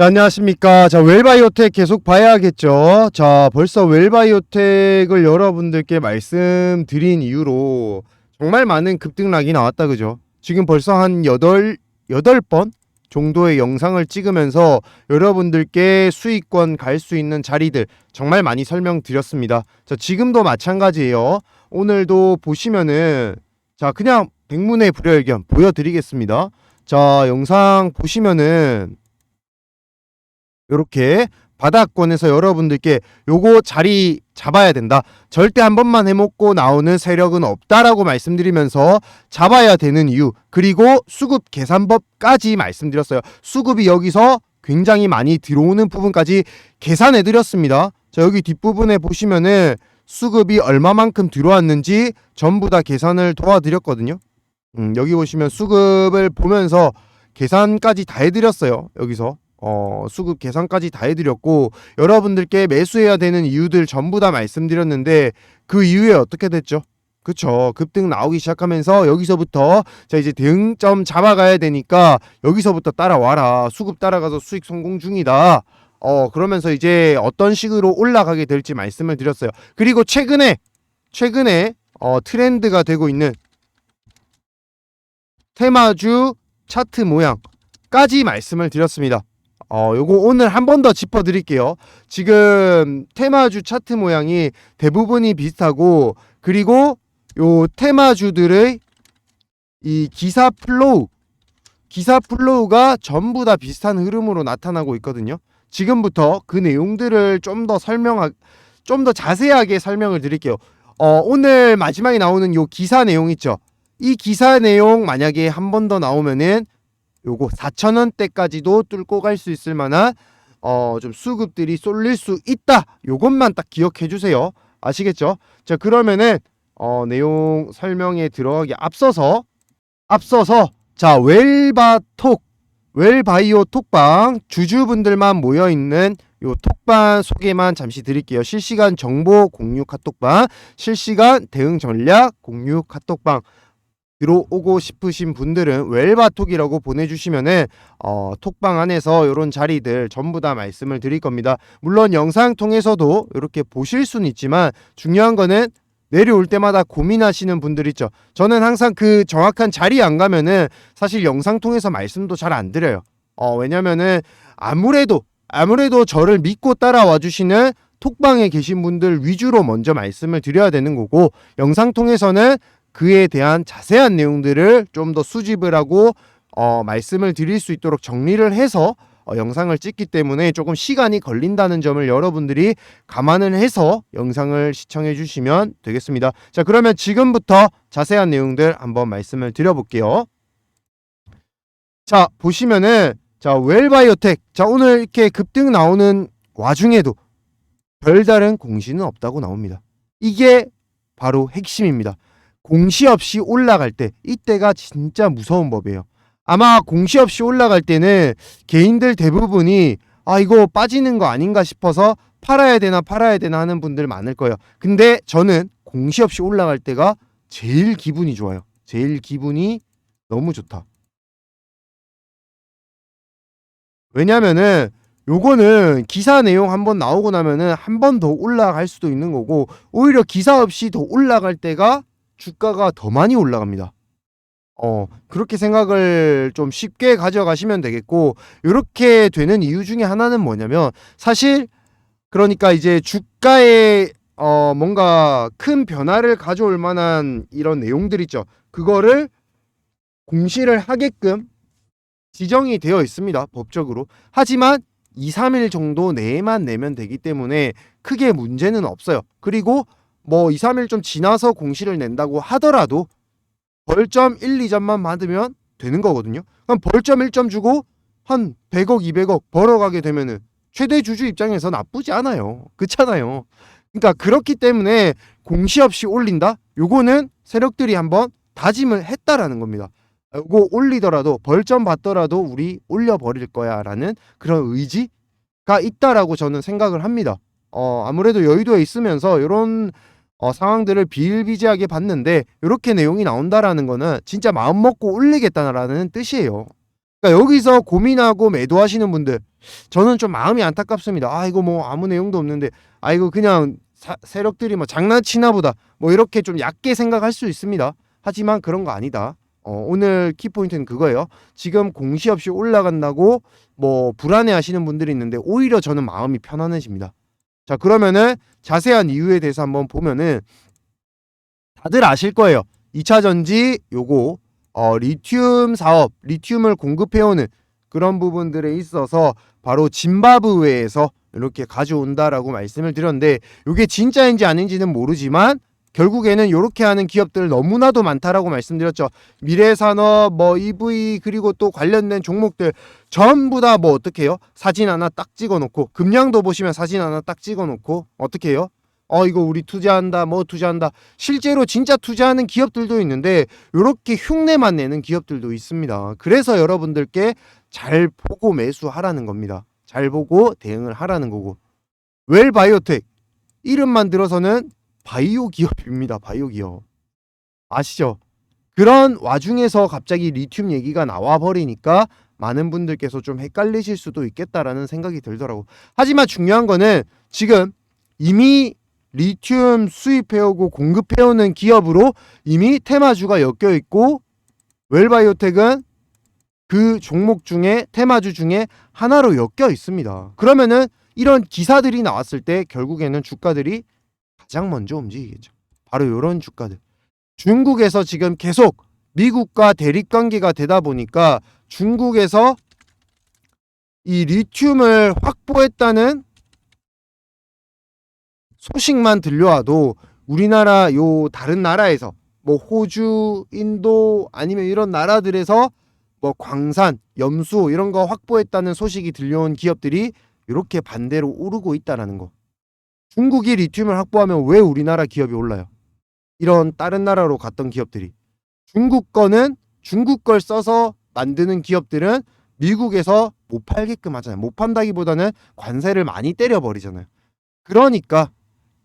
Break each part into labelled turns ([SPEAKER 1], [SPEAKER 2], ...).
[SPEAKER 1] 네, 안녕하십니까. 자, 웰바이오텍 계속 봐야겠죠. 자, 벌써 웰바이오텍을 여러분들께 말씀드린 이후로 정말 많은 급등락이 나왔다, 그죠? 지금 벌써 한 8, 8번 정도의 영상을 찍으면서 여러분들께 수익권 갈 수 있는 자리들 정말 많이 설명드렸습니다. 자, 지금도 마찬가지예요. 오늘도 보시면은 자, 그냥 백문의 불여일견 보여드리겠습니다. 자, 영상 보시면은 요렇게 바닥권에서 여러분들께 요거 자리 잡아야 된다. 절대 한 번만 해먹고 나오는 세력은 없다라고 말씀드리면서 잡아야 되는 이유 그리고 수급 계산법까지 말씀드렸어요. 수급이 여기서 굉장히 많이 들어오는 부분까지 계산해 드렸습니다. 자 여기 뒷부분에 보시면은 수급이 얼마만큼 들어왔는지 전부 다 계산을 도와드렸거든요. 음, 여기 보시면 수급을 보면서 계산까지 다 해드렸어요. 여기서 어, 수급 계산까지 다 해드렸고 여러분들께 매수해야 되는 이유들 전부 다 말씀드렸는데 그 이후에 어떻게 됐죠? 그쵸. 급등 나오기 시작하면서 여기서부터 자 이제 대응점 잡아가야 되니까 여기서부터 따라와라. 수급 따라가서 수익 성공 중이다. 어 그러면서 이제 어떤 식으로 올라가게 될지 말씀을 드렸어요. 그리고 최근에 최근에 어 트렌드가 되고 있는 테마주 차트 모양까지 말씀을 드렸습니다 어, 요거 오늘 한 번 더 짚어 드릴게요. 지금 테마주 차트 모양이 대부분이 비슷하고 그리고 요 테마주들의 이 기사 플로우 기사 플로우가 전부 다 비슷한 흐름으로 나타나고 있거든요. 지금부터 그 내용들을 좀 더 설명하 좀 더 자세하게 설명을 드릴게요. 어, 오늘 마지막에 나오는 요 기사 내용 있죠. 이 기사 내용 만약에 한 번 더 나오면은 요거 4,000원대까지도 뚫고 갈 수 있을 만한 어 좀 수급들이 쏠릴 수 있다. 요것만 딱 기억해 주세요. 아시겠죠? 자, 그러면은 어 내용 설명에 들어가기 앞서서 앞서서 자, 웰바톡 웰바이오 톡방 주주분들만 모여 있는 요 톡방 소개만 잠시 드릴게요. 실시간 정보 공유 카톡방, 실시간 대응 전략 공유 카톡방 들어오고 싶으신 분들은 웰바톡이라고 보내주시면은 어, 톡방 안에서 이런 자리들 전부 다 말씀을 드릴 겁니다. 물론 영상 통해서도 이렇게 보실 수는 있지만 중요한 거는 내려올 때마다 고민하시는 분들 있죠. 저는 항상 그 정확한 자리에 안 가면은 사실 영상 통해서 말씀도 잘 안 드려요. 어, 왜냐면은 아무래도 아무래도 저를 믿고 따라와 주시는 톡방에 계신 분들 위주로 먼저 말씀을 드려야 되는 거고 영상 통해서는 그에 대한 자세한 내용들을 좀 더 수집을 하고 어, 말씀을 드릴 수 있도록 정리를 해서 어, 영상을 찍기 때문에 조금 시간이 걸린다는 점을 여러분들이 감안을 해서 영상을 시청해 주시면 되겠습니다. 자, 그러면 지금부터 자세한 내용들 한번 말씀을 드려볼게요. 자, 보시면은 자, 웰바이오텍. 자, 오늘 이렇게 급등 나오는 와중에도 별다른 공시는 없다고 나옵니다. 이게 바로 핵심입니다. 공시 없이 올라갈 때 이때가 진짜 무서운 법이에요. 아마 공시 없이 올라갈 때는 개인들 대부분이 아 이거 빠지는 거 아닌가 싶어서 팔아야 되나 팔아야 되나 하는 분들 많을 거예요. 근데 저는 공시 없이 올라갈 때가 제일 기분이 좋아요. 제일 기분이 너무 좋다. 왜냐면은 요거는 기사 내용 한번 나오고 나면은 한 번 더 올라갈 수도 있는 거고 오히려 기사 없이 더 올라갈 때가 주가가 더 많이 올라갑니다. 어, 그렇게 생각을 좀 쉽게 가져가시면 되겠고, 이렇게 되는 이유 중에 하나는 뭐냐면, 사실, 그러니까 이제 주가에, 어, 뭔가 큰 변화를 가져올 만한 이런 내용들 있죠. 그거를 공시를 하게끔 지정이 되어 있습니다. 법적으로. 하지만 2, 3일 정도 내에만 내면 되기 때문에 크게 문제는 없어요. 그리고 뭐 2, 3일 좀 지나서 공시를 낸다고 하더라도 벌점 1, 2점만 받으면 되는 거거든요. 그럼 벌점 1점 주고 한 100억, 200억 벌어가게 되면은 최대 주주 입장에서 나쁘지 않아요. 그렇잖아요. 그러니까 그렇기 때문에 공시 없이 올린다? 요거는 세력들이 한번 다짐을 했다라는 겁니다. 요거 올리더라도 벌점 받더라도 우리 올려버릴 거야라는 그런 의지가 있다라고 저는 생각을 합니다. 어, 아무래도 여의도에 있으면서 이런 어, 상황들을 비일비재하게 봤는데 이렇게 내용이 나온다라는 거는 진짜 마음 먹고 올리겠다라는 뜻이에요. 그러니까 여기서 고민하고 매도하시는 분들 저는 좀 마음이 안타깝습니다. 아 이거 뭐 아무 내용도 없는데 아 이거 그냥 사- 세력들이 뭐 장난치나 보다 뭐 이렇게 좀 얕게 생각할 수 있습니다. 하지만 그런 거 아니다. 어, 오늘 키포인트는 그거예요. 지금 공시 없이 올라간다고 뭐 불안해 하시는 분들이 있는데 오히려 저는 마음이 편안해집니다. 자, 그러면은 자세한 이유에 대해서 한번 보면은 다들 아실 거예요. 2차 전지 요거 어, 리튬 사업, 리튬을 공급해오는 그런 부분들에 있어서 바로 짐바브웨에서 이렇게 가져온다라고 말씀을 드렸는데 이게 진짜인지 아닌지는 모르지만 결국에는 이렇게 하는 기업들 너무나도 많다라고 말씀드렸죠. 미래산업, 뭐 EV 그리고 또 관련된 종목들 전부 다 뭐 어떻게 해요? 사진 하나 딱 찍어놓고 금량도 보시면 사진 하나 딱 찍어놓고 어떻게 해요? 어 이거 우리 투자한다 뭐 투자한다 실제로 진짜 투자하는 기업들도 있는데 이렇게 흉내만 내는 기업들도 있습니다. 그래서 여러분들께 잘 보고 매수하라는 겁니다. 잘 보고 대응을 하라는 거고 웰바이오텍 이름만 들어서는 바이오 기업입니다. 바이오 기업 아시죠? 그런 와중에서 갑자기 리튬 얘기가 나와 버리니까 많은 분들께서 좀 헷갈리실 수도 있겠다라는 생각이 들더라고. 하지만 중요한 거는 지금 이미 리튬 수입해오고 공급해오는 기업으로 이미 테마주가 엮여 있고 웰바이오텍은 그 종목 중에 테마주 중에 하나로 엮여 있습니다. 그러면은 이런 기사들이 나왔을 때 결국에는 주가들이 가장 먼저 움직이겠죠. 바로 이런 주가들. 중국에서 지금 계속 미국과 대립 관계가 되다 보니까 중국에서 이 리튬을 확보했다는 소식만 들려와도 우리나라 요 다른 나라에서 뭐 호주, 인도 아니면 이런 나라들에서 뭐 광산, 염수 이런 거 확보했다는 소식이 들려온 기업들이 이렇게 반대로 오르고 있다라는 거. 중국이 리튬을 확보하면 왜 우리나라 기업이 올라요? 이런 다른 나라로 갔던 기업들이 중국 거는 중국 걸 써서 만드는 기업들은 미국에서 못 팔게끔 하잖아요. 못 판다기보다는 관세를 많이 때려 버리잖아요. 그러니까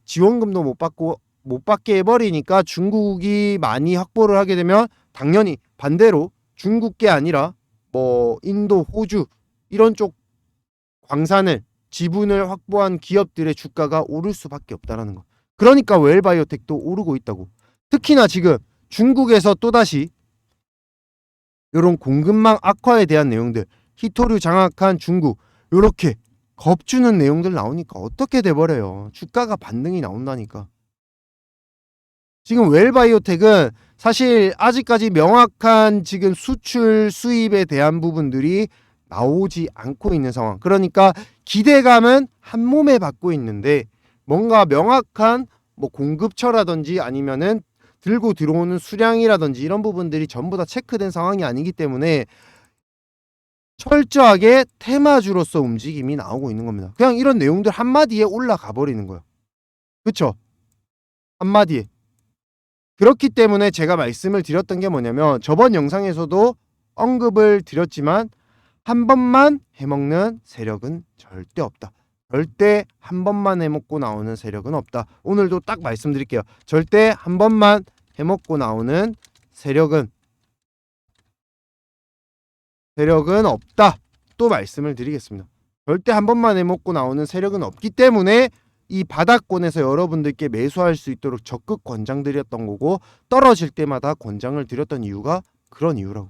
[SPEAKER 1] 지원금도 못 받고 못 받게 해버리니까 중국이 많이 확보를 하게 되면 당연히 반대로 중국 게 아니라 뭐 인도, 호주 이런 쪽 광산을 지분을 확보한 기업들의 주가가 오를 수밖에 없다라는 거. 그러니까 웰바이오텍도 오르고 있다고. 특히나 지금 중국에서 또다시 이런 공급망 악화에 대한 내용들, 히토류 장악한 중국 이렇게 겁주는 내용들 나오니까 어떻게 돼버려요. 주가가 반등이 나온다니까. 지금 웰바이오텍은 사실 아직까지 명확한 지금 수출 수입에 대한 부분들이 나오지 않고 있는 상황. 그러니까 기대감은 한 몸에 받고 있는데 뭔가 명확한 뭐 공급처라든지 아니면은 들고 들어오는 수량이라든지 이런 부분들이 전부 다 체크된 상황이 아니기 때문에 철저하게 테마주로서 움직임이 나오고 있는 겁니다. 그냥 이런 내용들 한마디에 올라가 버리는 거예요. 그쵸? 한마디에. 그렇기 때문에 제가 말씀을 드렸던 게 뭐냐면 저번 영상에서도 언급을 드렸지만 한 번만 해먹는 세력은 절대 없다. 절대 한 번만 해먹고 나오는 세력은 없다. 오늘도 딱 말씀드릴게요. 절대 한 번만 해먹고 나오는 세력은 세력은 없다. 또 말씀을 드리겠습니다. 절대 한 번만 해먹고 나오는 세력은 없기 때문에 이 바닥권에서 여러분들께 매수할 수 있도록 적극 권장드렸던 거고 떨어질 때마다 권장을 드렸던 이유가 그런 이유라고.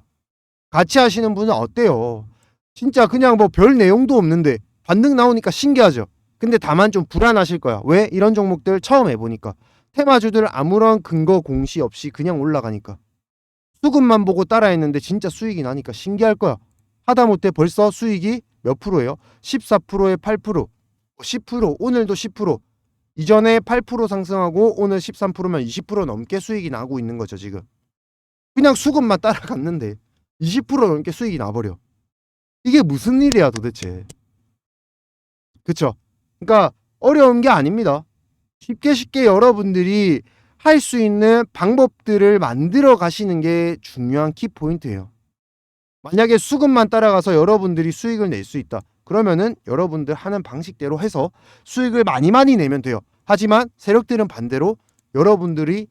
[SPEAKER 1] 같이 하시는 분은 어때요? 진짜 그냥 뭐 별 내용도 없는데 반등 나오니까 신기하죠. 근데 다만 좀 불안하실 거야. 왜? 이런 종목들 처음 해보니까 테마주들 아무런 근거 공시 없이 그냥 올라가니까 수급만 보고 따라했는데 진짜 수익이 나니까 신기할 거야. 하다못해 벌써 수익이 몇 프로예요? 14%에 8%, 10%, 오늘도 10%. 이전에 8% 상승하고 오늘 13%면 20% 넘게 수익이 나고 있는 거죠, 지금. 그냥 수급만 따라갔는데 20% 넘게 수익이 나버려. 이게 무슨 일이야, 도대체. 그쵸? 그러니까 어려운 게 아닙니다. 쉽게 쉽게 여러분들이 할 수 있는 방법들을 만들어 가시는 게 중요한 키포인트예요. 만약에 수급만 따라가서 여러분들이 수익을 낼 수 있다. 그러면은 여러분들 하는 방식대로 해서 수익을 많이 많이 내면 돼요. 하지만 세력들은 반대로 여러분들이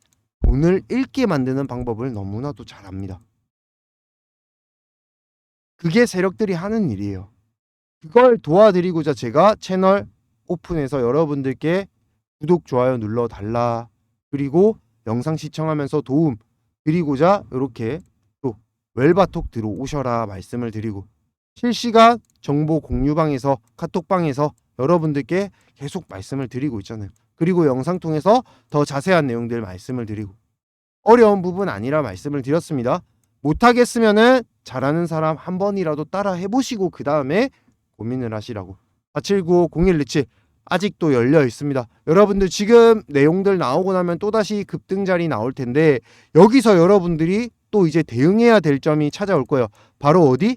[SPEAKER 1] 돈을 잃게 만드는 방법을 너무나도 잘 압니다. 그게 세력들이 하는 일이에요. 그걸 도와드리고자 제가 채널 오픈해서 여러분들께 구독, 좋아요 눌러 달라. 그리고 영상 시청하면서 도움 드리고자 이렇게 또 웰바톡 들어오셔라 말씀을 드리고 실시간 정보 공유방에서 카톡방에서 여러분들께 계속 말씀을 드리고 있잖아요. 그리고 영상 통해서 더 자세한 내용들 말씀을 드리고 어려운 부분 아니라 말씀을 드렸습니다. 못하겠으면은 잘하는 사람 한 번이라도 따라 해보시고 그 다음에 고민을 하시라고. 479-0127 아직도 열려 있습니다. 여러분들 지금 내용들 나오고 나면 또다시 급등 자리 나올 텐데 여기서 여러분들이 또 이제 대응해야 될 점이 찾아올 거예요. 바로 어디?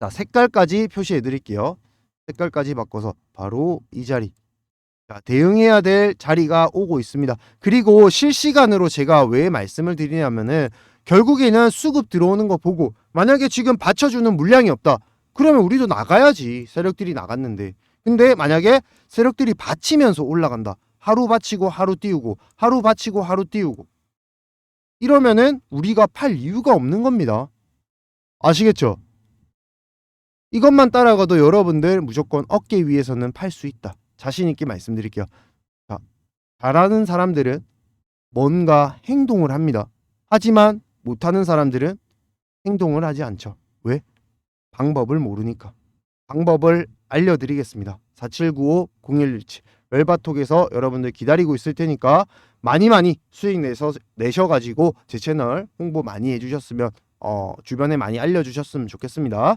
[SPEAKER 1] 자, 색깔까지 표시해 드릴게요. 색깔까지 바꿔서 바로 이 자리. 자, 대응해야 될 자리가 오고 있습니다. 그리고 실시간으로 제가 왜 말씀을 드리냐면은 결국에는 수급 들어오는 거 보고 만약에 지금 받쳐주는 물량이 없다. 그러면 우리도 나가야지. 세력들이 나갔는데. 근데 만약에 세력들이 받치면서 올라간다. 하루 받치고 하루 띄우고 하루 받치고 하루 띄우고 이러면은 우리가 팔 이유가 없는 겁니다. 아시겠죠? 이것만 따라가도 여러분들 무조건 어깨 위에서는 팔 수 있다. 자신 있게 말씀드릴게요. 자, 잘하는 사람들은 뭔가 행동을 합니다. 하지만 못하는 사람들은 행동을 하지 않죠. 왜? 방법을 모르니까. 방법을 알려드리겠습니다. 4795-0117 웰바톡에서 여러분들 기다리고 있을 테니까 많이 많이 수익 내서 내셔가지고 제 채널 홍보 많이 해주셨으면 어, 주변에 많이 알려주셨으면 좋겠습니다.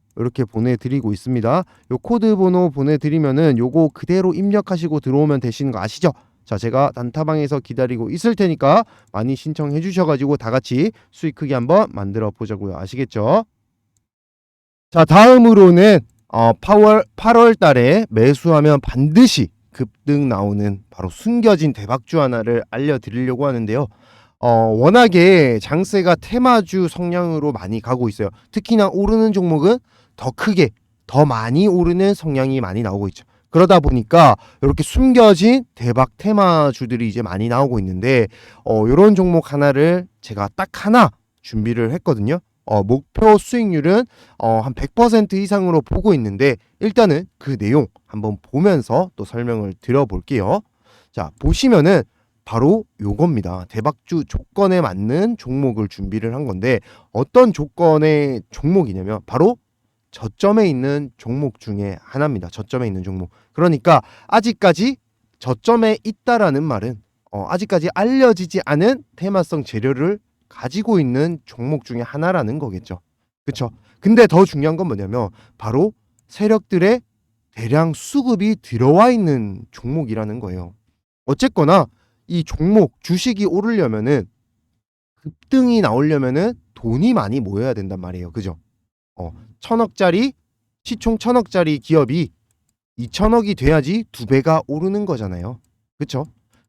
[SPEAKER 1] 이렇게 보내드리고 있습니다. 요 코드 번호 보내드리면은 요거 그대로 입력하시고 들어오면 되시는 거 아시죠? 자, 제가 단타방에서 기다리고 있을 테니까 많이 신청해 주셔가지고 다 같이 수익 크게 한번 만들어 보자고요. 아시겠죠? 자, 다음으로는 어, 8월 8월 달에 매수하면 반드시 급등 나오는 바로 숨겨진 대박주 하나를 알려드리려고 하는데요. 어, 워낙에 장세가 테마주 성향으로 많이 가고 있어요. 특히나 오르는 종목은 더 크게, 더 많이 오르는 성향이 많이 나오고 있죠. 그러다 보니까 이렇게 숨겨진 대박 테마주들이 이제 많이 나오고 있는데, 어, 이런 종목 하나를 제가 딱 하나 준비를 했거든요. 어, 목표 수익률은 어, 한 100% 이상으로 보고 있는데, 일단은 그 내용 한번 보면서 또 설명을 드려볼게요. 자, 보시면은 바로 요겁니다. 대박주 조건에 맞는 종목을 준비를 한 건데 어떤 조건의 종목이냐면 바로 저점에 있는 종목 중에 하나입니다. 저점에 있는 종목. 그러니까 아직까지 저점에 있다라는 말은 어, 아직까지 알려지지 않은 테마성 재료를 가지고 있는 종목 중에 하나라는 거겠죠. 그렇죠? 근데 더 중요한 건 뭐냐면 바로 세력들의 대량 수급이 들어와 있는 종목이라는 거예요. 어쨌거나 이 종목 주식이 오르려면은 급등이 나오려면은 돈이 많이 모여야 된단 말이에요. 그죠? 어, 천억짜리 시총 천억짜리 기업이 2천억이 돼야지 두 배가 오르는 거잖아요. 그렇죠?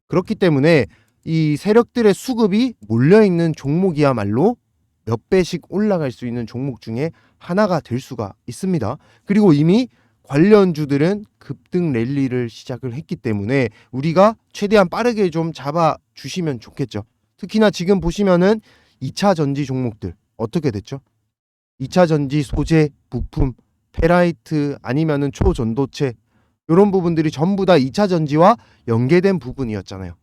[SPEAKER 1] 그렇기 때문에 이 세력들의 수급이 몰려 있는 종목이야말로 몇 배씩 올라갈 수 있는 종목 중에 하나가 될 수가 있습니다. 그리고 이미 관련주들은 급등 랠리를 시작을 했기 때문에 우리가 최대한 빠르게 좀 잡아 주시면 좋겠죠. 특히나 지금 보시면은 2차 전지 종목들 어떻게 됐죠? 2차 전지 소재, 부품, 페라이트 아니면은 초전도체 이런 부분들이 전부 다 2차 전지와 연계된 부분이었잖아요.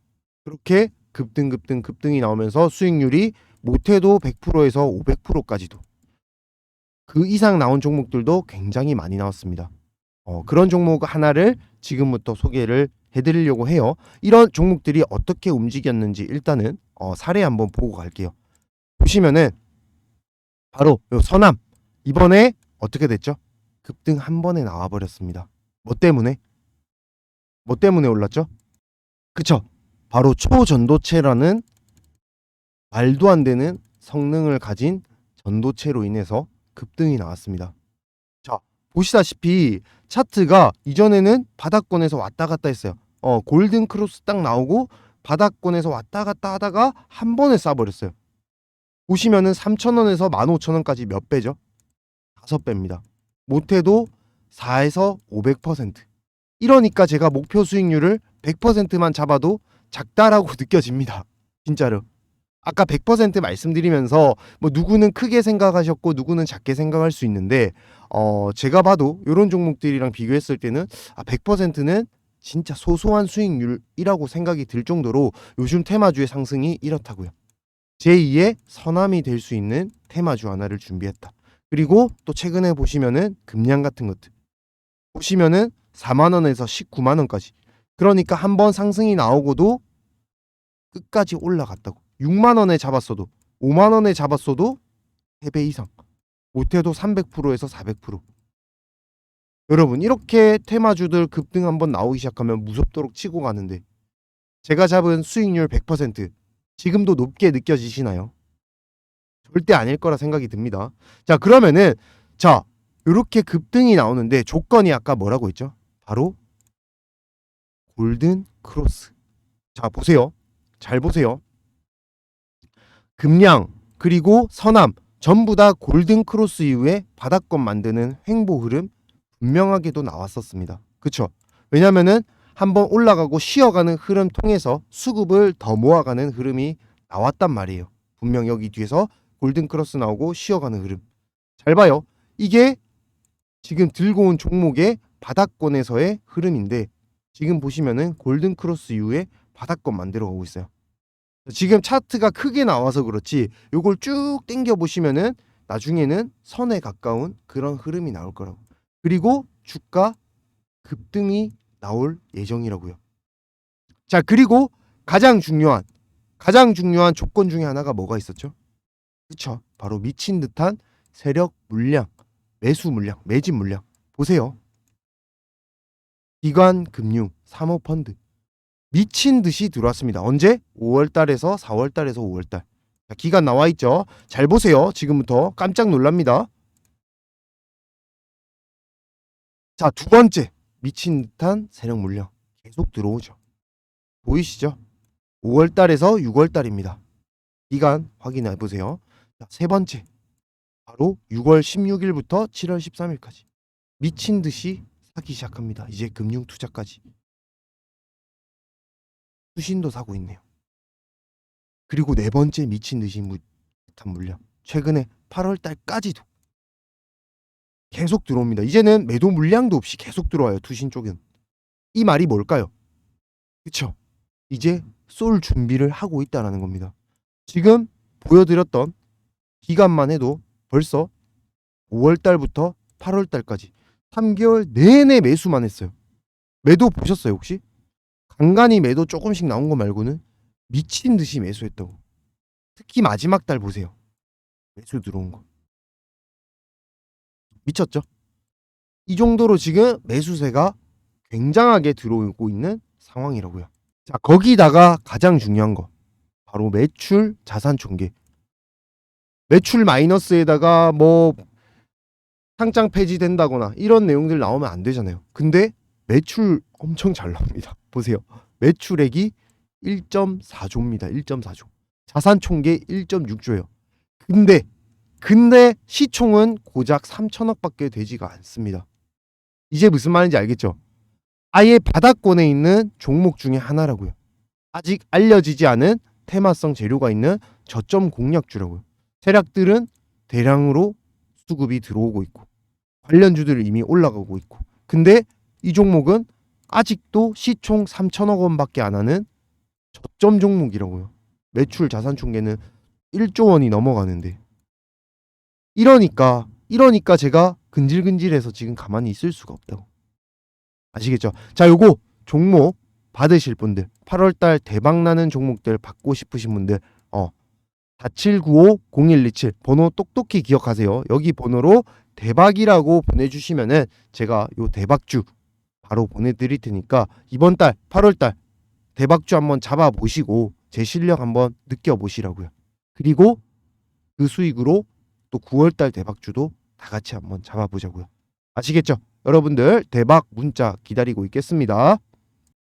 [SPEAKER 1] 그렇게 급등 급등 급등이 나오면서 수익률이 못해도 100%에서 500%까지도 그 이상 나온 종목들도 굉장히 많이 나왔습니다. 어, 그런 종목 하나를 지금부터 소개를 해드리려고 해요. 이런 종목들이 어떻게 움직였는지 일단은 어, 사례 한번 보고 갈게요. 보시면은 바로 요 서남 이번에 어떻게 됐죠? 급등 한 번에 나와 버렸습니다. 뭐 때문에? 뭐 때문에 올랐죠? 그쵸? 바로 초전도체라는 말도 안 되는 성능을 가진 전도체로 인해서 급등이 나왔습니다. 자, 보시다시피 차트가 이전에는 바닥권에서 왔다 갔다 했어요. 어, 골든 크로스 딱 나오고 바닥권에서 왔다 갔다 하다가 한 번에 쏴버렸어요. 보시면은 3,000원에서 15,000원까지 몇 배죠? 다섯 배입니다. 못해도 4에서 500%. 이러니까 제가 목표 수익률을 100%만 잡아도 작다라고 느껴집니다. 진짜로. 아까 100% 말씀드리면서 뭐 누구는 크게 생각하셨고 누구는 작게 생각할 수 있는데 어 제가 봐도 이런 종목들이랑 비교했을 때는 아 100%는 진짜 소소한 수익률이라고 생각이 들 정도로 요즘 테마주의 상승이 이렇다고요. 제2의 선함이 될 수 있는 테마 주 하나를 준비했다. 그리고 또 최근에 보시면은 금량 같은 것들. 보시면은 4만 원에서 19만 원까지. 그러니까 한 번 상승이 나오고도 끝까지 올라갔다고. 6만 원에 잡았어도 5만 원에 잡았어도 3배 이상. 못해도 300%에서 400% 여러분 이렇게 테마주들 급등 한번 나오기 시작하면 무섭도록 치고 가는데 제가 잡은 수익률 100% 지금도 높게 느껴지시나요? 절대 아닐 거라 생각이 듭니다. 자 그러면은 자 이렇게 급등이 나오는데 조건이 아까 뭐라고 했죠? 바로 골든 크로스. 자 보세요. 잘 보세요. 금량 그리고 서남 전부 다 골든 크로스 이후에 바닥권 만드는 횡보 흐름 분명하게도 나왔었습니다. 그쵸? 왜냐면은 한번 올라가고 쉬어가는 흐름 통해서 수급을 더 모아가는 흐름이 나왔단 말이에요. 분명 여기 뒤에서 골든 크로스 나오고 쉬어가는 흐름. 잘 봐요. 이게 지금 들고 온 종목의 바닥권에서의 흐름인데 지금 보시면은 골든 크로스 이후에 바닥권 만들어 가고 있어요. 지금 차트가 크게 나와서 그렇지 요걸 쭉 당겨 보시면은 나중에는 선에 가까운 그런 흐름이 나올 거라고. 그리고 주가 급등이 나올 예정이라고요. 자, 그리고 가장 중요한 가장 중요한 조건 중에 하나가 뭐가 있었죠? 그쵸? 바로 미친 듯한 세력 물량, 매수 물량, 매집 물량. 보세요. 기관 금융, 사모 펀드 미친 듯이 들어왔습니다. 언제? 5월 달에서 4월 달에서 5월 달. 자, 기간 나와 있죠. 잘 보세요. 지금부터 깜짝 놀랍니다. 자, 두 번째. 미친 듯한 세력 물량 계속 들어오죠. 보이시죠? 5월 달에서 6월 달입니다. 기간 확인해 보세요. 자, 세 번째. 바로 6월 16일부터 7월 13일까지 미친 듯이 사기 시작합니다. 이제 금융 투자까지. 수신도 사고 있네요. 그리고 네 번째 미친 듯이 무- 듯한 물량. 최근에 8월 달까지도 계속 들어옵니다. 이제는 매도 물량도 없이 계속 들어와요. 투신 쪽은. 이 말이 뭘까요? 그쵸? 이제 쏠 준비를 하고 있다라는 겁니다. 지금 보여드렸던 기간만 해도 벌써 5월 달부터 8월 달까지 3개월 내내 매수만 했어요. 매도 보셨어요 혹시? 간간히 매도 조금씩 나온 거 말고는 미친 듯이 매수했다고. 특히 마지막 달 보세요. 매수 들어온 거. 미쳤죠? 이 정도로 지금 매수세가 굉장하게 들어오고 있는 상황이라고요. 자, 거기다가 가장 중요한 거. 바로 매출 자산 총계. 매출 마이너스에다가 뭐 상장 폐지된다거나 이런 내용들 나오면 안 되잖아요. 근데 매출 엄청 잘 나옵니다. 보세요. 매출액이 1.4조입니다. 1.4조. 자산 총계 1.6조예요. 근데 근데 시총은 고작 3천억밖에 되지가 않습니다. 이제 무슨 말인지 알겠죠? 아예 바닥권에 있는 종목 중에 하나라고요. 아직 알려지지 않은 테마성 재료가 있는 저점 공략주라고요. 세력들은 대량으로 수급이 들어오고 있고 관련주들은 이미 올라가고 있고 근데 이 종목은 아직도 시총 3천억 원밖에 안 하는 저점 종목이라고요. 매출 자산 총계는 1조 원이 넘어가는데 이러니까 이러니까 제가 근질근질해서 지금 가만히 있을 수가 없다고 아시겠죠? 자 요거 종목 받으실 분들 8월달 대박 나는 종목들 받고 싶으신 분들 어 4795-0127 번호 똑똑히 기억하세요. 여기 번호로 대박이라고 보내주시면은 제가 요 대박주 바로 보내드릴 테니까 이번 달 8월달 대박주 한번 잡아보시고 제 실력 한번 느껴보시라고요. 그리고 그 수익으로 또 9월달 대박주도 다 같이 한번 잡아보자고요. 아시겠죠? 여러분들 대박 문자 기다리고 있겠습니다.